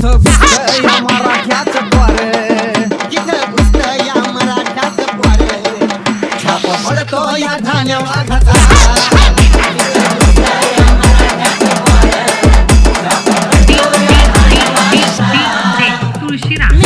इथं घुसलं या मराठ्याच द्वार. इथं घुसलं या मराठ्याच द्वार. छाप पडतो या ठाण्या वाघाचा. तुळशीराम.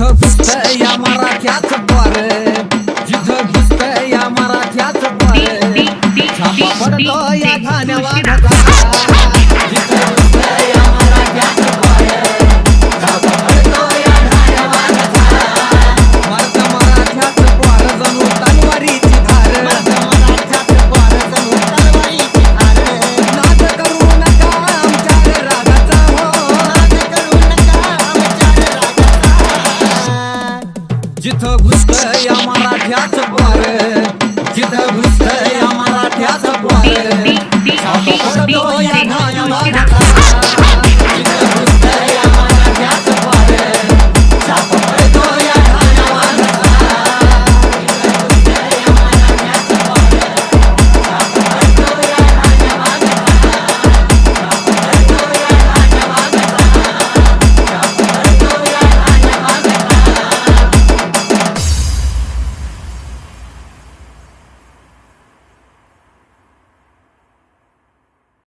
जिथं घुसत या मराठ्याच द्वार जिथं घुसत या मराठ्याच द्वार छापा पडतो या घाण्यावा घुसलं या मराठ्याच पार जिथं घुसलं या मराठ्याच पार